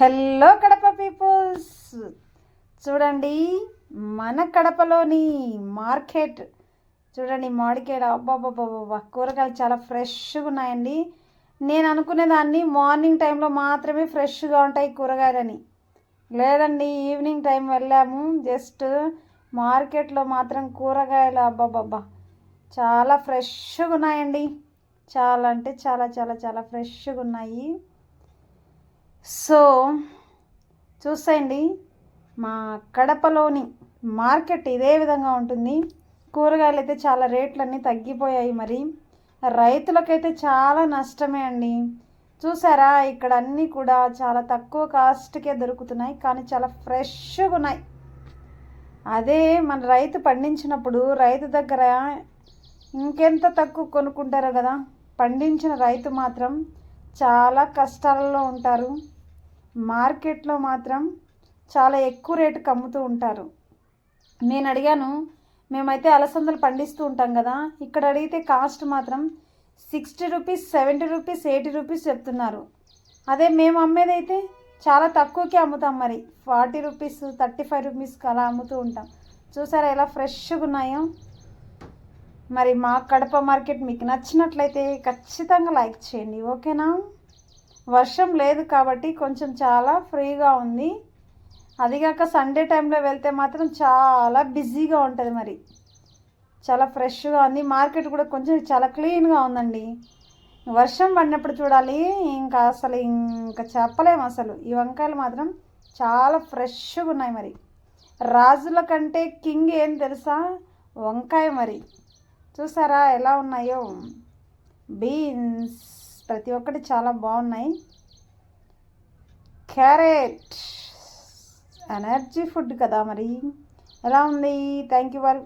Hello Kadapa peoples చూడండి మన కడపలోని market. చూడండి మామిడికాయ అబ్బాబ్బాబ్బా కూరగాయలు చాలా ఫ్రెష్గా ఉన్నాయండి. నేను అనుకునే దాన్ని మార్నింగ్ టైంలో మాత్రమే ఫ్రెష్గా ఉంటాయి కూరగాయలని. లేదండి ఈవినింగ్ టైం వెళ్ళాము. జస్ట్ మార్కెట్లో మాత్రం కూరగాయలు అబ్బాబ్బా చాలా ఫ్రెష్గా ఉన్నాయండి. చాలా అంటే చాలా చాలా చాలా ఫ్రెష్గా ఉన్నాయి. సో చూసేయండి. మా కడపలోని మార్కెట్ ఇదే విధంగా ఉంటుంది. కూరగాయలు అయితే చాలా రేట్లన్నీ తగ్గిపోయాయి మరి. రైతులకైతే చాలా నష్టమే అండి. చూసారా ఇక్కడ అన్నీ కూడా చాలా తక్కువ కాస్ట్కే దొరుకుతున్నాయి కానీ చాలా ఫ్రెష్గా ఉన్నాయి. అదే మన రైతు పండించినప్పుడు రైతు దగ్గర ఇంకెంత తక్కువ కొనుక్కుంటారో కదా పండించిన రైతు మాత్రం చాలా కష్టాలలో ఉంటారు. మార్కెట్లో మాత్రం చాలా ఎక్కువ రేటుకి అమ్ముతూ ఉంటారు. నేను అడిగాను మేమైతే అలసందలు పండిస్తూ ఉంటాం కదా ఇక్కడ అడిగితే కాస్ట్ మాత్రం sixty rupees seventy rupees eighty rupees చెప్తున్నారు. అదే మేము అమ్మేదైతే చాలా తక్కువకే అమ్ముతాం మరి. ఫార్టీ రూపీస్ థర్టీ ఫైవ్ రూపీస్కి అలా అమ్ముతూ ఉంటాం. చూసారా ఎలా ఫ్రెష్గా ఉన్నాయో? మరి మా కడప మార్కెట్ మీకు నచ్చినట్లయితే ఖచ్చితంగా లైక్ చేయండి ఓకేనా? వర్షం లేదు కాబట్టి కొంచెం చాలా ఫ్రీగా ఉంది. అదిగాక సండే టైంలో వెళ్తే మాత్రం చాలా బిజీగా ఉంటుంది మరి. చాలా ఫ్రెష్గా ఉంది. మార్కెట్ కూడా కొంచెం చాలా క్లీన్గా ఉందండి. వర్షం పడినప్పుడు చూడాలి. ఇంకా అసలు ఇంకా చెప్పలేము అసలు. ఈ వంకాయలు మాత్రం చాలా ఫ్రెష్గా ఉన్నాయి మరి. రాజుల కంటే కింగ్ ఏం తెలుసా? వంకాయ మరి. చూసారా ఎలా ఉన్నాయో? బీన్స్ ప్రతి ఒక్కటి చాలా బాగున్నాయి. క్యారెట్ ఎనర్జీ ఫుడ్ కదా మరి. ఎలా ఉంది? Thank you for